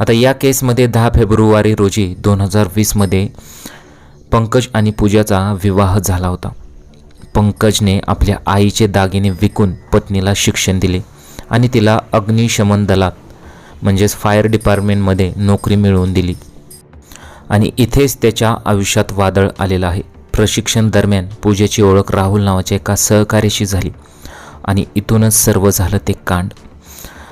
आता या केसमध्ये दहा फेब्रुवारी रोजी दोन हजार वीसमध्ये पंकज आणि पूजाचा विवाह झाला होता. पंकजने आपल्या आईचे दागिने विकून पत्नीला शिक्षण दिले आणि तिला अग्निशमन दलात म्हणजेच फायर डिपार्टमेंटमध्ये नोकरी मिळवून दिली. आणि इथेच त्याच्या आयुष्यात वादळ आलेलं आहे. प्रशिक्षण दरम्यान पूजेची ओळख राहुल नावाच्या एका सहकार्याशी झाली आणि इथूनच सर्व झालं ते कांड.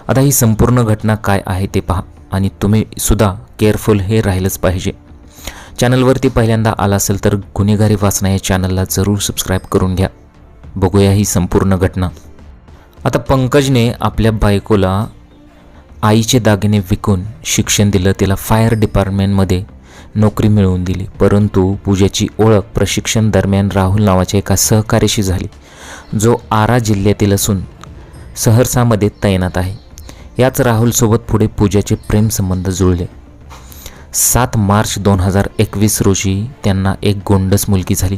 आता ही संपूर्ण घटना काय आहे ते पहा. आणि तुम्ही सुद्धा केअरफुल हे राहिलंच पाहिजे. चॅनलवरती पहिल्यांदा आला असेल तर गुन्हेगारी वाचना या चॅनलला जरूर सबस्क्राईब करून घ्या. बघूया ही संपूर्ण घटना. आता पंकजने आपल्या बायकोला आईचे दागिने विकून शिक्षण दिलं तिला फायर डिपार्टमेंटमध्ये नोकरी मिळवून दिली. परंतु पूजेची ओळख प्रशिक्षण दरम्यान राहुल नावाच्या एका सहकार्याशी झाली जो आरा जिल्ह्यातील असून सहरसामध्ये तैनात आहे. याच राहुलसोबत पुढे पूजाचे प्रेमसंबंध जुळले. सात मार्च दोन हजार एकवीस रोजी त्यांना एक गोंडस मुलगी झाली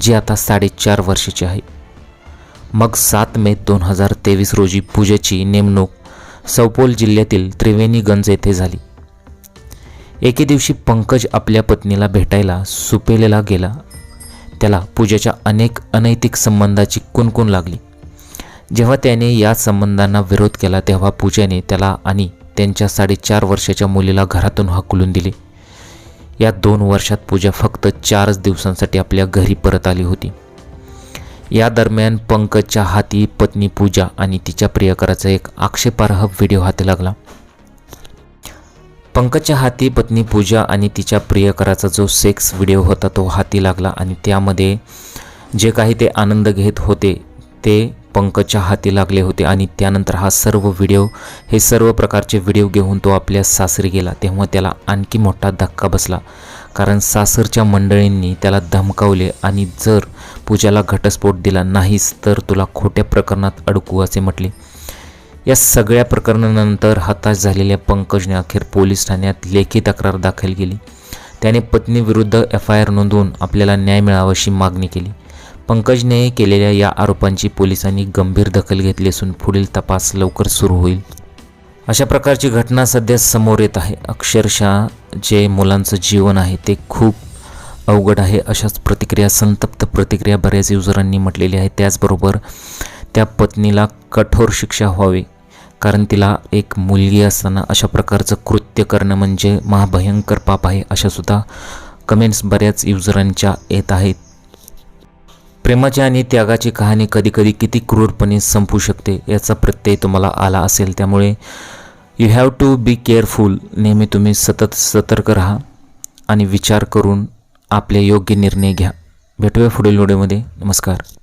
जी आता साडेचार वर्षाची आहे. मग सात मे दोन हजार तेवीस रोजी पूजेची नेमणूक सौपोल जिल्ह्यातील त्रिवेणीगंज येथे झाली. एके दिवशी पंकज आपल्या पत्नीला भेटायला सुपेलेला गेला. त्याला पूजेच्या अनेक अनैतिक संबंधाची कुणकुण लागली. जेव्हा त्याने या संबंधांना विरोध केला तेव्हा पूजाने त्याला आणि त्यांच्या साडेचार वर्षाच्या मुलीला घरातून हकलून दिले. या दोन वर्षात पूजा फक्त चारच दिवसांसाठी आपल्या घरी परत आली होती. या दरम्यान पंकजच्या हाती पत्नी पूजा आणि तिच्या प्रियकराचा एक आक्षेपार्ह व्हिडिओ हाती लागला. पंकजच्या हाती पत्नी पूजा आणि तिच्या प्रियकराचा जो सेक्स व्हिडिओ होता तो हाती लागला आणि त्यामध्ये जे काही ते आनंद घेत होते ते पंकजच्या हाती लागले होते आणि त्यानंतर हा सर्व व्हिडिओ हे सर्व प्रकारचे व्हिडिओ घेऊन तो आपल्या सासरी गेला. तेव्हा त्याला आणखी मोठा धक्का बसला. कारण सासरच्या मंडळींनी त्याला धमकावले आणि जर पूजाला घटस्फोट दिला नाहीस तर तुला खोट्या प्रकरणात अडकू असे म्हटले. या सगळ्या प्रकरणानंतर हताश झालेल्या पंकजने अखेर पोलीस ठाण्यात लेखी तक्रार दाखल केली. त्याने पत्नीविरुद्ध एफ आय आर नोंदवून आपल्याला न्याय मिळावा अशी मागणी केली. पंकजने केलेल्या या आरोपांची पोलिसांनी गंभीर दखल घेतली असून पुढील तपास लवकर सुरू होईल. अशा प्रकारची घटना सध्या समोर येत आहे. अक्षरशः जे मुलांचं जीवन आहे ते खूप अवघड आहे अशाच प्रतिक्रिया संतप्त प्रतिक्रिया बऱ्याच युजरांनी म्हटलेली आहे. त्याचबरोबर त्या पत्नीला कठोर शिक्षा व्हावी कारण तिला एक मुलगी असताना अशा प्रकारचं कृत्य करणं म्हणजे महाभयंकर पाप आहे अशासुद्धा कमेंट्स बऱ्याच युजरांच्या येत आहेत. प्रेमाची आणि त्यागाची कहाणी कधीकधी किती क्रूरपणे संपू शकते याचा प्रत्यय तुम्हाला आला असेल. त्यामुळे you have to be careful नेहमी तुम्ही सतत सतर्क राहा आणि विचार करून आपले योग्य निर्णय घ्या. भेटूया पुढील व्हिडिओमध्ये. नमस्कार.